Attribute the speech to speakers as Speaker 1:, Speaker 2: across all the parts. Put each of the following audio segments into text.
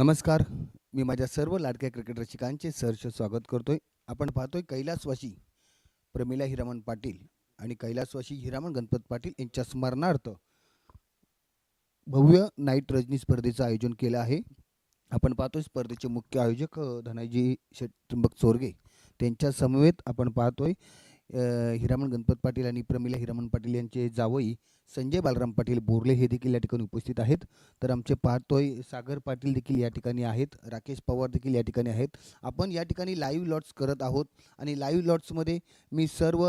Speaker 1: नमस्कार. मी माझ्या सर्व लाडक्या क्रिकेट रसिकांचे सहर्ष स्वागत करतोय. आपण पाहतोय कैलासवाशी प्रमिला हिरामण पाटील आणि कैलासवाशी हिरामण गणपत पाटील यांच्या स्मरणार्थ भव्य नाईट रजनी स्पर्धेचं आयोजन केलं आहे. आपण पाहतोय स्पर्धेचे मुख्य आयोजक धनाजी शेट त्र्यंबक चोरगे त्यांच्या समवेत आपण पाहतोय हिरामण गणपत पाटील आणि प्रमिला हिरामण पाटील यांचे जावई संजय बालराम पाटील बोर्ले हे देखील या ठिकाणी उपस्थित आहेत. तर आमचे पाहतोय सागर पाटील देखील या ठिकाणी आहेत राकेश पवार देखील या ठिकाणी आहेत. आपण या ठिकाणी लाईव्ह लॉट्स करत आहोत आणि लाईव्ह लॉट्समध्ये मी सर्व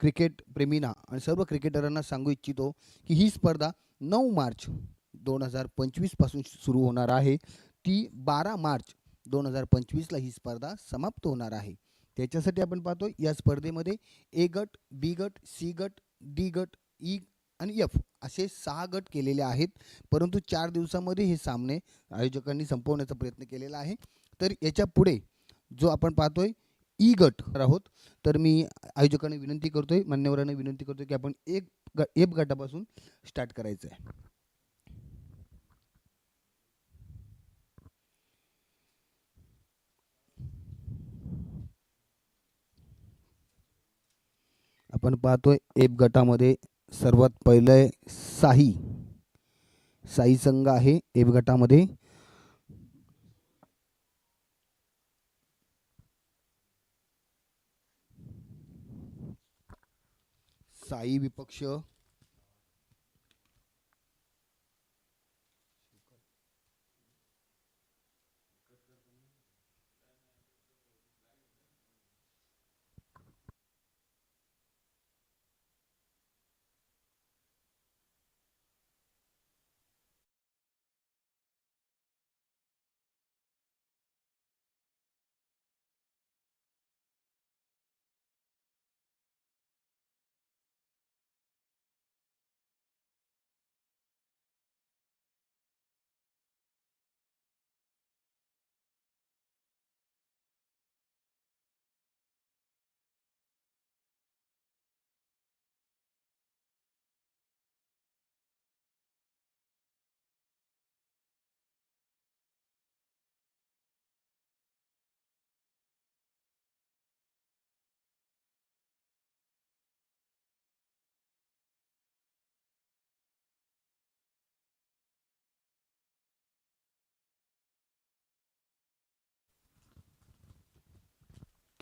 Speaker 1: क्रिकेट प्रेमींना आणि सर्व क्रिकेटरांना सांगू इच्छितो की ही स्पर्धा नऊ मार्च दोन हजार पंचवीसपासून सुरू होणार आहे. ती बारा मार्च दोन हजार पंचवीसला ही स्पर्धा समाप्त होणार आहे. त्याच्यासाठी आपण पाहतो या स्पर्धेमध्ये ए गट बी गट सी गट डी गट ई आणि एफ असे सहा गट केलेले आहेत. परंतु चार दिवसामध्ये हे सामने आयोजकांनी संपवण्याचा प्रयत्न केलेला आहे. तर याच्यापुढे जो आपण पाहतोय ई गट आहोत. तर मी आयोजकांना विनंती करतोय मान्यवरांना विनंती करतोय की आपण एक ग एफ गटापासून स्टार्ट करायचं आहे आपण पाहतोय एफ गटामध्ये सर्वात पहिलं आहे साई संघ आहे एफ गटामध्ये. साई विपक्ष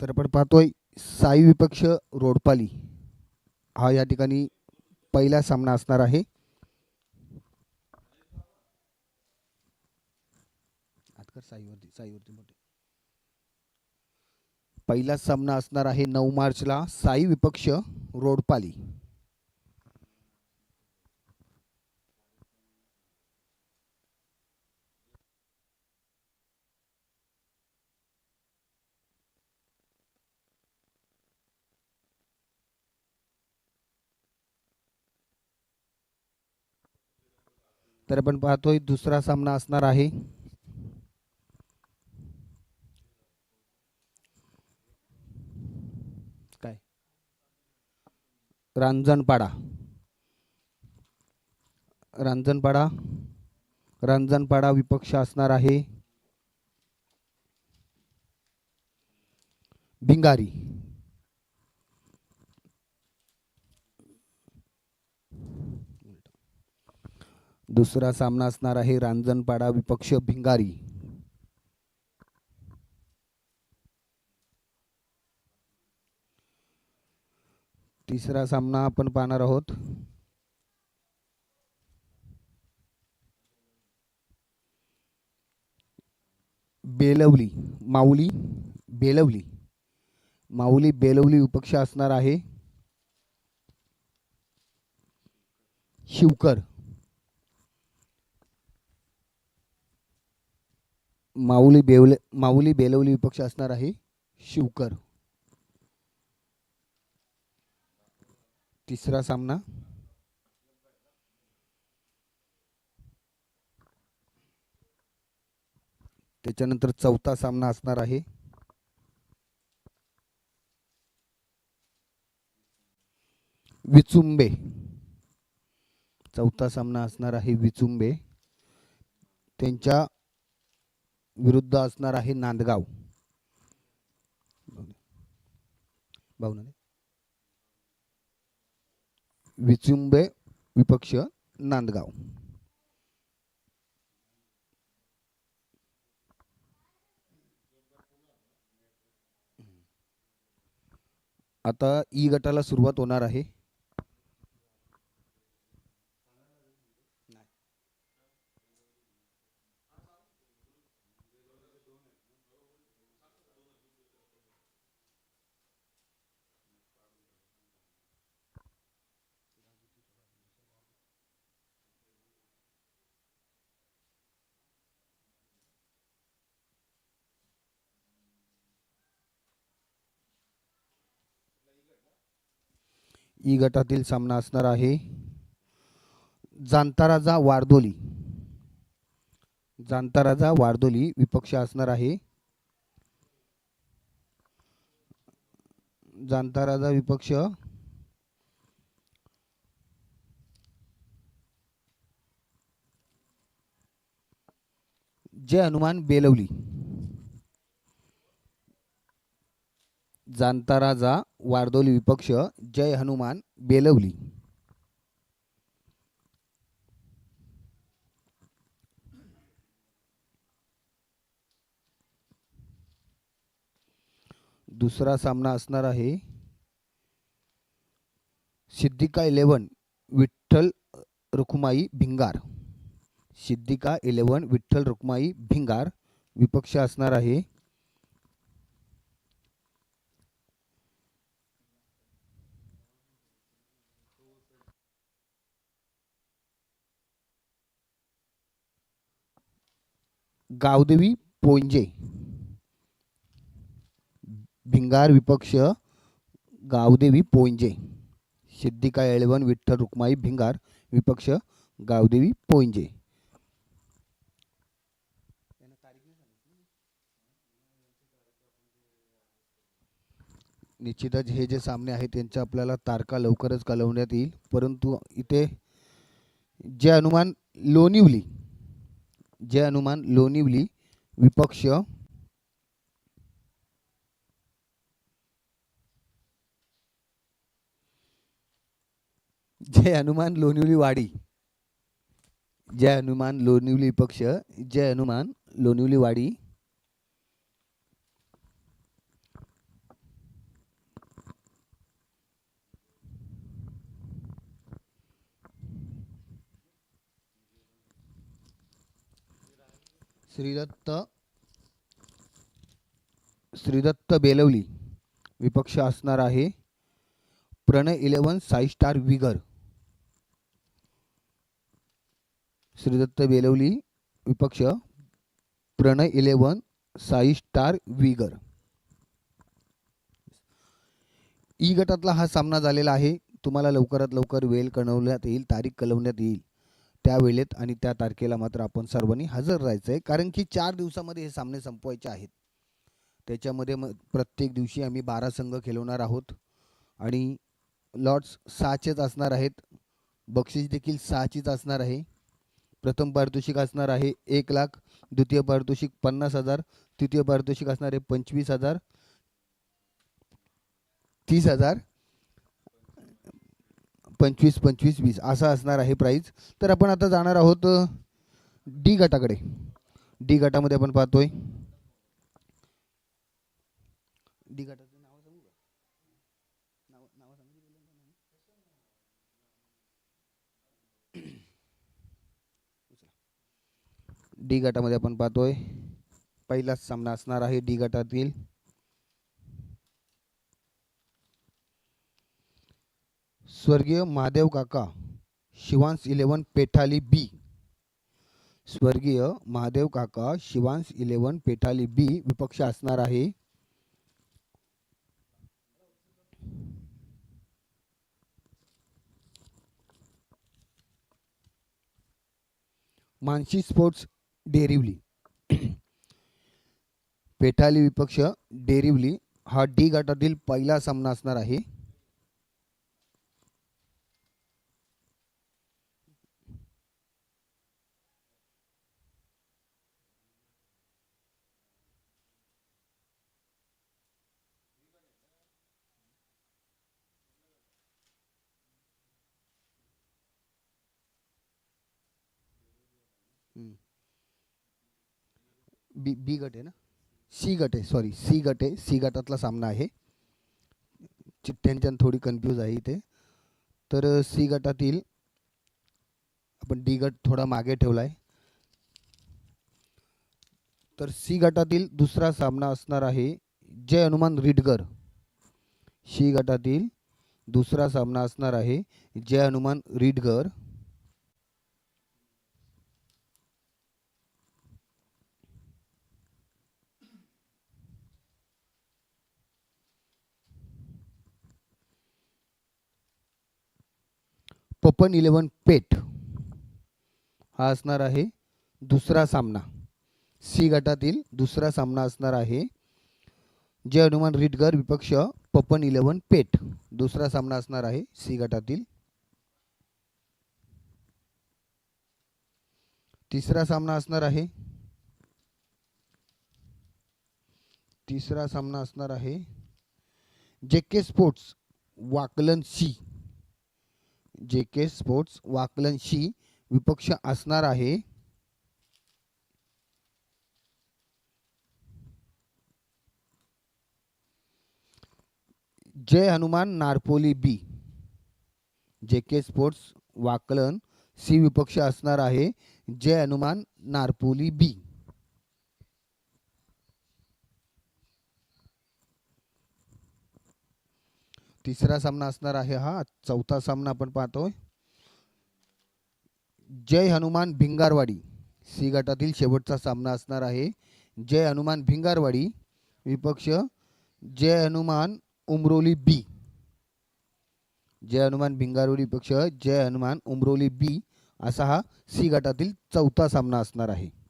Speaker 1: तर आपण पाहतोय साई विपक्ष रोडपाली. हा या ठिकाणी पहिला सामना असणार आहे. साईवरती साईवरती मोठे. पहिला सामना असणार आहे नऊ मार्चला साई विपक्ष रोडपाली. तर आपण पाहतोय दुसरा सामना असणार आहे. काय? रांजणपाडा. रांजणपाडा. रांजणपाडा विपक्ष असणार आहे. भिंगारी दुसरा सामना असणार आहे रांजणपाडा विपक्ष भिंगारी. तिसरा सामना आपण पाहणार आहोत. बेलवली माऊली बेलवली. माऊली बेलवली विपक्ष असणार आहे. शिवकर. माऊली बेवले माऊली बेलवली विपक्ष असणार आहे शिवकर. तिसरा सामना. त्याच्यानंतर चौथा सामना असणार आहे. विचुंबे. चौथा सामना असणार आहे विचुंबे. त्यांच्या विरुद्ध असणार आहे नांदगाव. भावना विचुंबे विपक्ष नांदगाव. आता ई गटाला सुरुवात होणार आहे. ई गटातील सामना असणार आहे. जांताराजा वारदोली. जांताराजा वारदोली विपक्ष असणार आहे. जांताराजा विपक्ष. जय हनुमान बेलवली. जांताराजा वारदोली विपक्ष जय हनुमान बेलवली. दुसरा सामना असणार आहे सिद्धिका इलेवन विठ्ठल रुक्माई भिंगार. सिद्धिका इलेवन विठ्ठल रुक्माई भिंगार. विपक्ष असणार आहे गावदेवी पोंजे. भिंगार विपक्ष गावदेवी पोंजे. सिद्धिका येळवन विठ्ठल रुक्माई भिंगार विपक्ष गावदेवी पोंजे. निश्चितच हे जे सामने आहेत त्यांच्या आपल्याला तारका लवकरच कळवण्यात येईल. परंतु इथे जे अनुमान लोणिवली जय हनुमान लोणिवली विपक्ष. जय हनुमान लोणिवली वाडी. जय हनुमान लोणिवली विपक्ष. जय हनुमान लोणिवली वाडी. श्रीदत्त श्रीदत्त बेलवली विपक्ष असणार आहे. प्रणय इलेवन साई स्टार विगर श्रीदत्त बेलवली विपक्ष. Pranay eleven Sai star Vigar E गटातला हा सामना झालेला आहे. तुम्हाला लवकरात लवकर वेळ कळवण्यात येईल तारीख कळवण्यात येईल. त्या वेळेत आणि त्या तारखेला मात्र आपण सर्वांनी हजर राहायचं आहे कारण की चार दिवसामध्ये हे सामने संपवायचे आहेत. त्याच्यामध्ये मग प्रत्येक दिवशी आम्ही बारा संघ खेळवणार आहोत. आणि लॉट्स सहाचेच असणार आहेत. बक्षीस देखील सहाचीच असणार आहे. प्रथम पारितोषिक असणार आहे एक लाख द्वितीय पारितोषिक पन्नास हजार तृतीय पारितोषिक असणार आहे पंचवीस हजार तीस हजार पंचवीस पंचवीस वीस असा असणार आहे प्राईज तर आपण आता जाणार आहोत डी गटाकडे. डी गटामध्ये आपण पाहतोय. डी गटाचं नाव सांगू का? नाव नाव डी गटामध्ये आपण पाहतोय. पहिलाच सामना असणार आहे डी गटातील. स्वर्गीय महादेव काका शिवांश इलेवन पेठाली बी. स्वर्गीय महादेव काका शिवांश इलेवन पेठाली बी विपक्ष असणार आहे. मानसी स्पोर्ट्स डेरिवली. पेठाली विपक्ष डेरिवली हा डी गटातील पहिला सामना असणार आहे. बी बी गट आहे ना? सी गट आहे सॉरी सी गट आहे. सी गटातला सामना आहे. चिठ्ठ्यांच्या थोडी कन्फ्यूज आहे इथे. तर सी गटातील आपण डी गट थोडा मागे ठेवला आहे तर सी गटातील दुसरा सामना असणार आहे जय हनुमान रिडगर. सी गटातील दुसरा सामना असणार आहे जय हनुमान रिडगर. पपन इलेवन पेट हा असणार आहे दुसरा सामना. सी गटातील दुसरा सामना असणार आहे जय हनुमान रिटगर विपक्ष पपन इलेवन पेट दुसरा सामना असणार आहे सी गटातील. तिसरा सामना असणार आहे तिसरा सामना असणार आहे जे के स्पोर्ट्स वाकलन सी. जे के स्पोर्ट्स वाकलनशी विपक्ष असणार आहे. जय हनुमान नारपोली बी. जे के स्पोर्ट्स वाकलन सी विपक्ष असणार आहे. जय हनुमान नारपोली बी. तिसरा सामना असणार आहे हा. चौथा सामना आपण पाहतोय. जय हनुमान भिंगारवाडी. सी गटातील शेवटचा सामना असणार आहे. जय हनुमान भिंगारवाडी. विपक्ष जय हनुमान उमरोली बी जय हनुमान भिंगारवाडी विपक्ष जय हनुमान उमरोली बी असा हा सी गटातील चौथा सामना असणार आहे.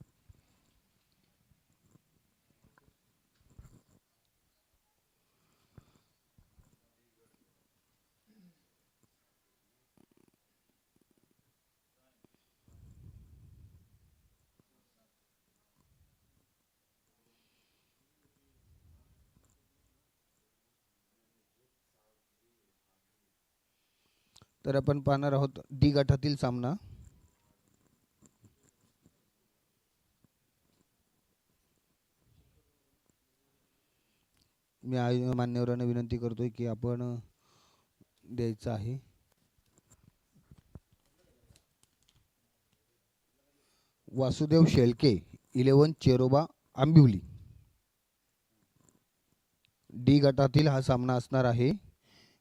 Speaker 1: तर आपण पाहणार आहोत डी गटातील सामना. मी आय- मान्यवरांना विनंती करतोय की आपण द्यायचं आहे. वासुदेव शेळके इलेवन चेरोबा आंबिवली. डी गटातील हा सामना असणार आहे.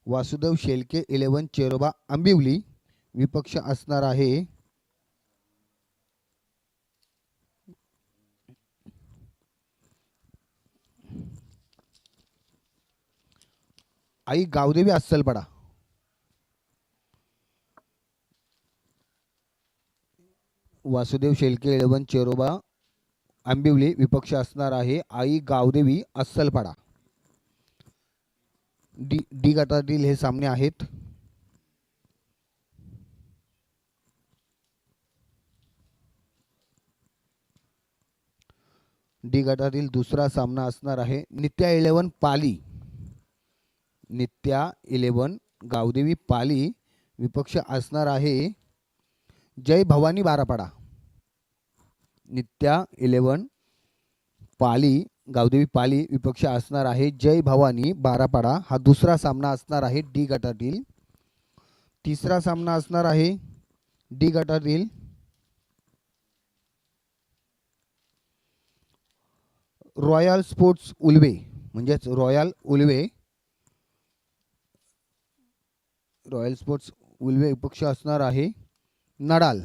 Speaker 1: वासुदेव शेलके इलेवन चेरोबा आंबिवली विपक्ष असणार आहे. आई गावदेवी अस्सलपाडा वासुदेव शेलके इलेवन चेरोबा आंबिवली विपक्ष असणार आहे. आई गावदेवी अस्सलपाडा डी डी गटातील हे सामने आहेत. डी गटातील दुसरा सामना असणार आहे. नित्या इलेवन पाली. नित्या इलेवन गावदेवी पाली विपक्ष असणार आहे. जय भवानी बारापाडा. नित्या इलेवन पाली गावदेवी पाली विपक्ष असणार आहे. जय भवानी बारापाडा. हा दुसरा सामना असणार आहे डी गटातील. तिसरा सामना असणार आहे डी गटातील. रॉयल स्पोर्ट्स उल्वे म्हणजेच royal Ulwe. Royal sports Ulwe विपक्ष असणार आहे. नडाल.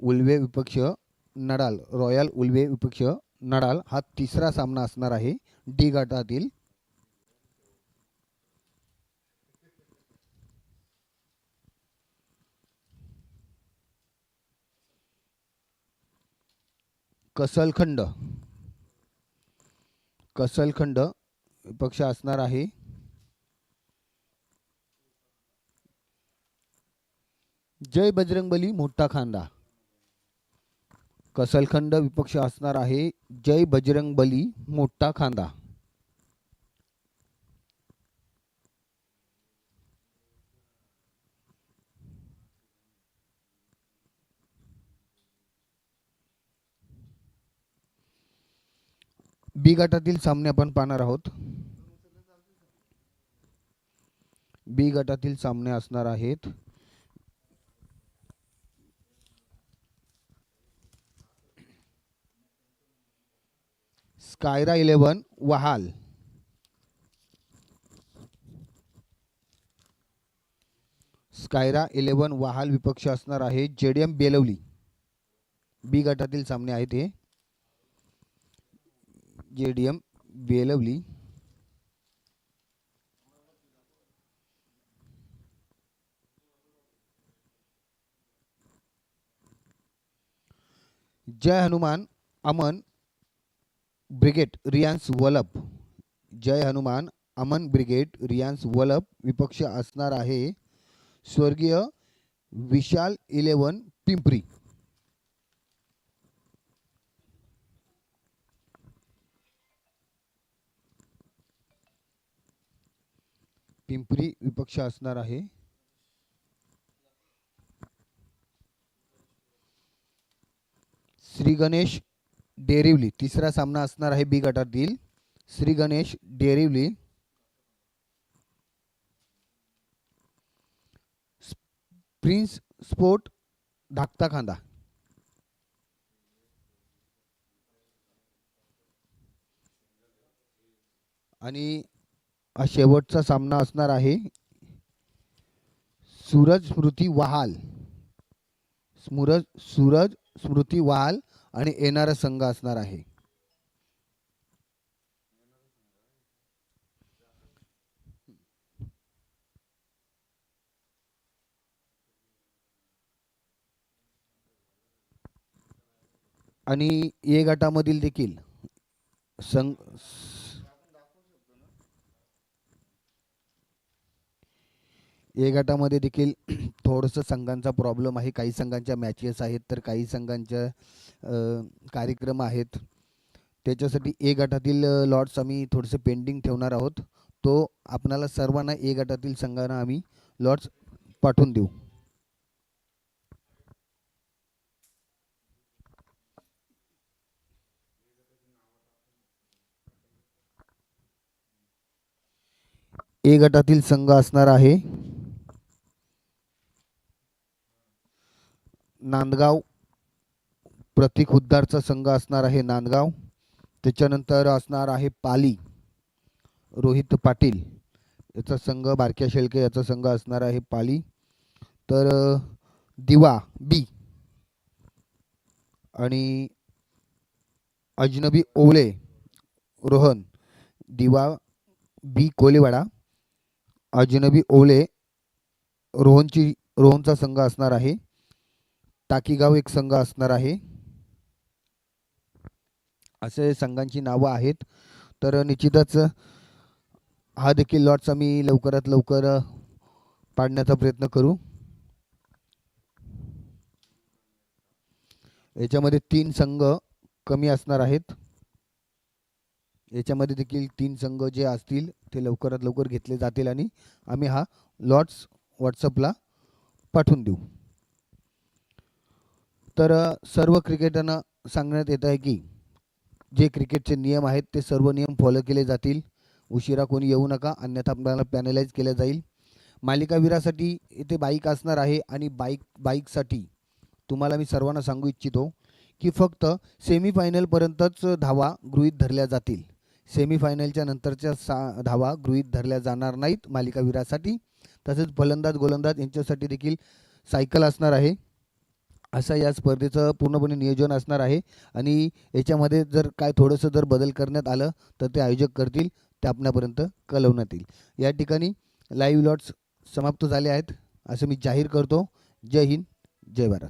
Speaker 1: उल्वे विपक्ष नडाल रॉयल उल्वे विपक्ष नडाल हा तिसरा सामना असणार आहे डी गटातील. कसलखंड. कसलखंड विपक्ष असणार आहे. जय बजरंगबली मोठा खांदा. कसलखंड विपक्ष असणार आहे. जय बजरंग बली मोठा खांदा. बी गटातील सामने आपण पाहणार आहोत. बी गटातील सामने असणार आहेत. स्कायरा इलेवन वहाल. स्कायरा इलेवन वहाल विपक्ष असणार आहे जेडीएम बेलवली. बी गटातील सामने आहेत हे. JDM Belavali. Jai Hanuman Aman brigade Riyans Walap Jai Hanuman Aman brigade Riyans Walap विपक्ष असणार आहे. स्वर्गीय विशाल इलेवन पिंपरी. पिंपरी विपक्ष असणार आहे. श्री गणेश डेरिवली तिसरा सामना असणार आहे बी गटातील. श्री गणेश डेरिवली. प्रिन्स स्पोर्ट धाकता खांदा आणि शेवटचा सामना असणार आहे. सूरज स्मृती वहाल. सूरज सूरज स्मृती वहाल. आणि येणारा संघ असणार आहे. आणि ए गटामधील देखील संघ ए गटामध्ये देखील थोडंसं संघांचा प्रॉब्लेम आहे. काही संघांच्या मॅचेस आहेत तर काही संघांच्या कार्यक्रम आहेत. त्याच्यासाठी ए गटातील लॉट्स आम्ही थोडेसे पेंडिंग ठेवणार आहोत. तो आपणाला सर्वांना ए गटातील संघांना आम्ही लॉट्स पाठवून देऊ. ए गटातील संघ असणार आहे. नांदगाव प्रतीक हुद्दारचा संघ असणार आहे नांदगाव. त्याच्यानंतर असणार आहे पाली. रोहित पाटील याचा संघ बारक्या शेळके याचा संघ असणार आहे पाली. तर दिवा बी. आणि अजनबी ओवळे रोहन दिवा बी कोलेवाडा. अजनबी ओवळे रोहनची रोहनचा संघ असणार आहे. टाकीगाव एक संघ असणार आहे. असे संघांची नावं आहेत. तर निश्चितच हा देखील लॉट्स आम्ही लवकरात लवकर पाडण्याचा प्रयत्न करू. याच्यामध्ये तीन संघ कमी असणार आहेत. याच्यामध्ये देखील तीन संघ जे असतील ते लवकरात लवकर घेतले जातील आणि आम्ही हा लॉट्स व्हॉट्सअपला पाठवून देऊ. तर सर्व क्रिकेटरना सांगण्यात येत आहे की जे क्रिकेटचे नियम आहेत ते सर्व नियम फॉलो केले जातील. उशिरा कोणी येऊ नका अन्यथा आपल्याला पॅनलाइज केलं जाईल. मालिकावीरासाठी इथे बाईक असणार आहे आणि बाईक बाईकसाठी तुम्हाला मी सर्वांना सांगू इच्छितो की फक्त सेमीफायनलपर्यंतच धावा गृहीत धरल्या जातील. सेमीफायनलच्या नंतरच्या सा धावा गृहीत धरल्या जाणार नाहीत मालिकावीरासाठी. तसेच फलंदाज गोलंदाज यांच्यासाठी देखील सायकल असणार आहे. असं या स्पर्धेचं पूर्णपणे नियोजन असणार आहे. आणि याच्यामध्ये जर काय थोडंसं जर बदल करण्यात आलं तर ते आयोजक करतील ते आपल्यापर्यंत कळवण्यात येईल. या ठिकाणी लाईव्ह लॉट्स समाप्त झाले आहेत. असं मी जाहीर करतो. जय हिंद जय भारत.